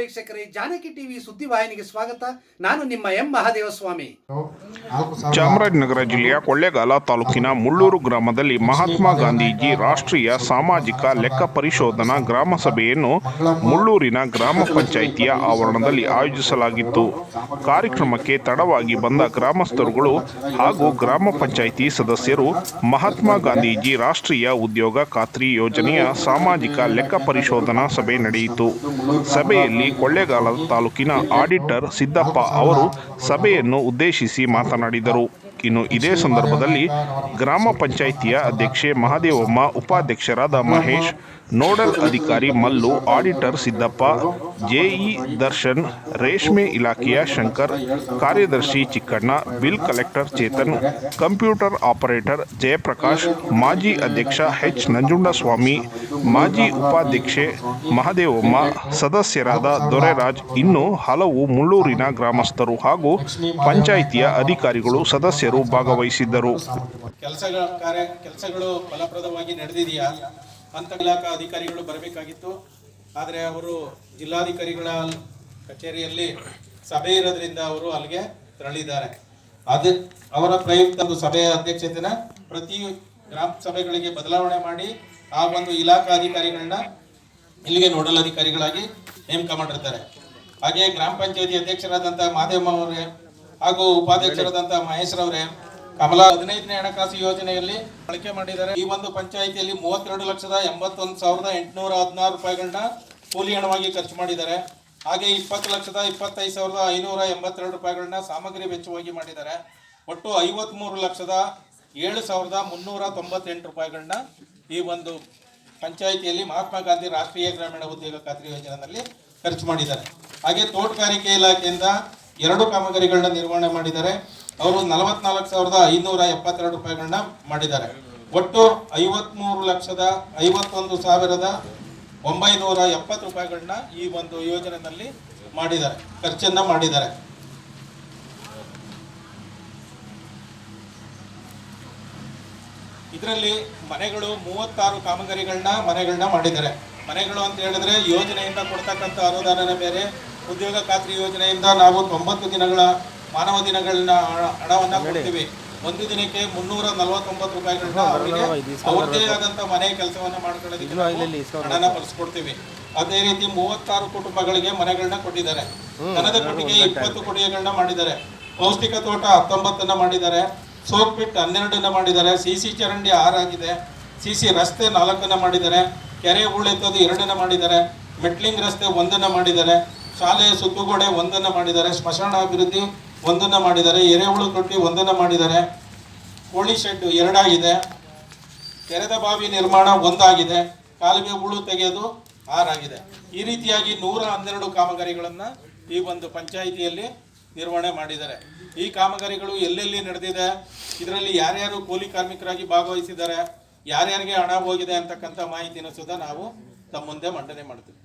ವೀಕ್ಷಕರೇ, ಜಾನಕಿ ಟಿವಿ ಸುದ್ದಿವಾಹಿನಿಗೆ ಸ್ವಾಗತ. ನಾನು ನಿಮ್ಮ ಎಂ ಮಹಾದೇವಸ್ವಾಮಿ. ಚಾಮರಾಜನಗರ ಜಿಲ್ಲೆಯ ಕೊಳ್ಳೇಗಾಲ ತಾಲೂಕಿನ ಮುಳ್ಳೂರು ಗ್ರಾಮದಲ್ಲಿ ಮಹಾತ್ಮ ಗಾಂಧೀಜಿ ರಾಷ್ಟ್ರೀಯ ಸಾಮಾಜಿಕ ಲೆಕ್ಕ ಪರಿಶೋಧನಾ ಗ್ರಾಮ ಸಭೆಯನ್ನು ಮುಳ್ಳೂರಿನ ಗ್ರಾಮ ಪಂಚಾಯಿತಿಯ ಆವರಣದಲ್ಲಿ ಆಯೋಜಿಸಲಾಗಿತ್ತು. ಕಾರ್ಯಕ್ರಮಕ್ಕೆ ತಡವಾಗಿ ಬಂದ ಗ್ರಾಮಸ್ಥರುಗಳು ಹಾಗೂ ಗ್ರಾಮ ಪಂಚಾಯಿತಿ ಸದಸ್ಯರು ಮಹಾತ್ಮ ಗಾಂಧೀಜಿ ರಾಷ್ಟ್ರೀಯ ಉದ್ಯೋಗ ಖಾತ್ರಿ ಯೋಜನೆಯ ಸಾಮಾಜಿಕ ಲೆಕ್ಕ ಪರಿಶೋಧನಾ ಸಭೆ ನಡೆಯಿತು. ಸಭೆಯಲ್ಲಿ ಕೊಳ್ಳೇಗಾಲ ತಾಲೂಕಿನ ಆಡಿಟರ್ ಸಿದ್ದಪ್ಪ ಅವರು ಸಭೆಯನ್ನು ಉದ್ದೇಶಿಸಿ ಮಾತನಾಡಿದರು. ಇನ್ನು ಇದೇ ಸಂದರ್ಭದಲ್ಲಿ ಗ್ರಾಮ ಪಂಚಾಯಿತಿಯ ಅಧ್ಯಕ್ಷೆ ಮಹಾದೇವಮ್ಮ ಉಪಾಧ್ಯಕ್ಷರಾದ ಮಹೇಶ್, ನೋಡಲ್ ಅಧಿಕಾರಿ ಮಲ್ಲು, ಆಡಿಟರ್ ಸಿದ್ದಪ್ಪ, ಜೆಇ ದರ್ಶನ್, ರೇಷ್ಮೆ ಇಲಾಖೆಯ ಶಂಕರ್, ಕಾರ್ಯದರ್ಶಿ Chikkanna, bill collector Chetan, computer operator Jayaprakash, ಮಾಜಿ ಅಧ್ಯಕ್ಷ ಎಚ್ ನಂಜುಂಡಸ್ವಾಮಿ, ಮಾಜಿ ಉಪಾಧ್ಯಕ್ಷೆ ಮಹದೇವಮ್ಮ, ಸದಸ್ಯರಾದ ದೊರೆರಾಜ್, ಇನ್ನು ಹಲವು ಮುಳ್ಳೂರಿನ ಗ್ರಾಮಸ್ಥರು ಹಾಗೂ ಪಂಚಾಯಿತಿಯ ಅಧಿಕಾರಿಗಳು ಸದಸ್ಯರು ಭಾಗವಹಿಸಿದ್ದರು. ಕೆಲಸಗಳ ಕಾರ್ಯ, ಕೆಲಸಗಳು ಫಲಪ್ರದವಾಗಿ ನಡೆದಿದೆಯಾ? ಅಂತ ಇಲಾಖಾ ಅಧಿಕಾರಿಗಳು ಬರಬೇಕಾಗಿತ್ತು. ಆದರೆ ಅವರು ಜಿಲ್ಲಾಧಿಕಾರಿಗಳ ಕಚೇರಿಯಲ್ಲಿ ಸಭೆ ಇರೋದ್ರಿಂದ ಅವರು ಅಲ್ಲಿಗೆ ತೆರಳಿದ್ದಾರೆ. ಅದ ಅವರ ಪ್ರಯುಕ್ತ ಒಂದು ಸಭೆಯ ಅಧ್ಯಕ್ಷತೆನ ಪ್ರತಿ ಗ್ರಾಮ ಸಭೆಗಳಿಗೆ ಬದಲಾವಣೆ ಮಾಡಿ ಆ ಒಂದು ಇಲಾಖಾ ಅಧಿಕಾರಿಗಳನ್ನ ಇಲ್ಲಿಗೆ ನೋಡಲ್ ಅಧಿಕಾರಿಗಳಾಗಿ ನೇಮಕ ಮಾಡಿರ್ತಾರೆ. ಹಾಗೆ ಗ್ರಾಮ ಪಂಚಾಯತಿ ಅಧ್ಯಕ್ಷರಾದಂತಹ ಮಾದೇವಮ್ಮ ಅವರೇ ಹಾಗೂ ಉಪಾಧ್ಯಕ್ಷರಾದಂತಹ ಮಹೇಶ್ ಅವರೇ, ಕಮಲಾ ಹದಿನೈದನೇ ಹಣಕಾಸು ಯೋಜನೆಯಲ್ಲಿ ಬಳಕೆ ಮಾಡಿದ್ದಾರೆ. ಈ ಒಂದು ಪಂಚಾಯಿತಿಯಲ್ಲಿ ಮೂವತ್ತೆರಡು ಲಕ್ಷದ ಎಂಬತ್ತೊಂದು ಸಾವಿರದ ಎಂಟುನೂರ ಹದಿನಾರು ರೂಪಾಯಿಗಳನ್ನ ಕೂಲಿ ಹಣವಾಗಿ ಖರ್ಚು ಮಾಡಿದ್ದಾರೆ. ಹಾಗೆ ಇಪ್ಪತ್ತು ಲಕ್ಷದ ಇಪ್ಪತ್ತೈದು ಸಾವಿರದ ಐನೂರ ಎಂಬತ್ತೆರಡು ರೂಪಾಯಿಗಳನ್ನ ಸಾಮಗ್ರಿ ವೆಚ್ಚವಾಗಿ ಮಾಡಿದ್ದಾರೆ. ಒಟ್ಟು ಐವತ್ಮೂರು ಲಕ್ಷದ ಏಳು ಸಾವಿರದ ಮುನ್ನೂರ ತೊಂಬತ್ತೆಂಟು ರೂಪಾಯಿಗಳನ್ನ ಈ ಒಂದು ಪಂಚಾಯಿತಿಯಲ್ಲಿ ಮಹಾತ್ಮ ಗಾಂಧಿ ರಾಷ್ಟ್ರೀಯ ಗ್ರಾಮೀಣ ಉದ್ಯೋಗ ಖಾತ್ರಿ ಯೋಜನೆಯಲ್ಲಿ ಖರ್ಚು ಮಾಡಿದ್ದಾರೆ. ಹಾಗೆ ತೋಟಗಾರಿಕೆ ಇಲಾಖೆಯಿಂದ ಎರಡು ಕಾಮಗಾರಿಗಳನ್ನ ನಿರ್ವಹಣೆ ಮಾಡಿದ್ದಾರೆ. ಅವರು ನಲವತ್ನಾಲ್ಕು ಸಾವಿರದ ಐನೂರ ಎಪ್ಪತ್ತೆರಡು ರೂಪಾಯಿಗಳನ್ನ ಮಾಡಿದ್ದಾರೆ. ಒಟ್ಟು ಐವತ್ಮೂರು ಲಕ್ಷದ ಐವತ್ತೊಂದು ಸಾವಿರದ ಒಂಬೈನೂರ ಎಪ್ಪತ್ತು ರೂಪಾಯಿಗಳನ್ನ ಈ ಒಂದು ಯೋಜನೆಯಲ್ಲಿ ಮಾಡಿದ್ದಾರೆ. ಖರ್ಚನ್ನ ಮಾಡಿದ್ದಾರೆ. ಇದರಲ್ಲಿ ಮನೆಗಳು ಮೂವತ್ತಾರು ಕಾಮಗಾರಿಗಳನ್ನ ಮನೆಗಳನ್ನ ಮಾಡಿದ್ದಾರೆ. ಮನೆಗಳು ಅಂತ ಹೇಳಿದ್ರೆ ಯೋಜನೆಯಿಂದ ಕೊಡ್ತಕ್ಕಂಥ ಅನುದಾನನ ಬೇರೆ ಉದ್ಯೋಗ ಖಾತ್ರಿ ಯೋಜನೆಯಿಂದ ನಾವು ತೊಂಬತ್ತು ದಿನಗಳ ಮಾನವ ದಿನಗಳನ್ನ ಹಣ- ಹಣವನ್ನ ಕೊಡ್ತೀವಿ. ಒಂದು ದಿನಕ್ಕೆ ಮುನ್ನೂರ ನಲವತ್ತೊಂಬತ್ತು ರೂಪಾಯಿಗಳನ್ನ ಅವರಿಗೆ ಅವ್ರದ್ದೇ ಆದಂತ ಮನೆ ಕೆಲಸವನ್ನ ಮಾಡ್ಕೊಳ್ಳೋದಕ್ಕೆ ಹಣನ ಬರ್ಸ್ಕೊಡ್ತೀವಿ ಅದೇ ರೀತಿ ಮೂವತ್ತಾರು ಕುಟುಂಬಗಳಿಗೆ ಮನೆಗಳನ್ನ ಕೊಟ್ಟಿದ್ದಾರೆ. ಹಣದ ಕೊಟ್ಟಿಗೆ ಇಪ್ಪತ್ತು ಕೊಡುಗೆಗಳನ್ನ ಮಾಡಿದ್ದಾರೆ. ಪೌಷ್ಟಿಕ ತೋಟ ಹತ್ತೊಂಬತ್ತನ್ನ ಮಾಡಿದ್ದಾರೆ. ಸೋಕ್ ಪಿಟ್ ಹನ್ನೆರಡನ್ನ ಮಾಡಿದ್ದಾರೆ. ಸಿ ಸಿ ಚರಂಡಿ ಆರಾಗಿದೆ ಸಿ ಸಿ ರಸ್ತೆ ನಾಲ್ಕನ್ನ ಮಾಡಿದ್ದಾರೆ. ಕೆರೆ ಹೂಳೆತ್ತೋದು ಎರಡನ್ನ ಮಾಡಿದ್ದಾರೆ. ಮೆಟ್ಲಿಂಗ್ ರಸ್ತೆ ಒಂದನ್ನ ಮಾಡಿದ್ದಾರೆ. ಶಾಲೆಯ ಸುತ್ತುಗೋಡೆ ಒಂದನ್ನು ಮಾಡಿದ್ದಾರೆ, ಸ್ಮಶಾನ ಅಭಿವೃದ್ಧಿ ಒಂದನ್ನು ಮಾಡಿದ್ದಾರೆ, ಎರೆಹುಳು ತೊಟ್ಟಿ ಒಂದನ್ನು ಮಾಡಿದ್ದಾರೆ. ಕೋಳಿ ಶೆಡ್ ಎರಡಾಗಿದೆ. ತೆರೆದ ಬಾವಿ ನಿರ್ಮಾಣ ಒಂದಾಗಿದೆ. ಕಾಲುವೆ ಹುಳು ತೆಗೆಯೋದು ಆರಾಗಿದೆ. ಈ ರೀತಿಯಾಗಿ ನೂರ ಹನ್ನೆರಡು ಕಾಮಗಾರಿಗಳನ್ನು ಈ ಒಂದು ಪಂಚಾಯಿತಿಯಲ್ಲಿ ನಿರ್ವಹಣೆ ಮಾಡಿದ್ದಾರೆ. ಈ ಕಾಮಗಾರಿಗಳು ಎಲ್ಲೆಲ್ಲಿ ನಡೆದಿದೆ, ಇದರಲ್ಲಿ ಯಾರ್ಯಾರು ಕೂಲಿ ಕಾರ್ಮಿಕರಾಗಿ ಭಾಗವಹಿಸಿದ್ದಾರೆ, ಯಾರ್ಯಾರಿಗೆ ಹಣ ಹೋಗಿದೆ ಅಂತಕ್ಕಂಥ ಮಾಹಿತಿನ ಸುದ ನಾವು ತಮ್ಮ ಮುಂದೆ ಮಂಡನೆ ಮಾಡ್ತೀವಿ.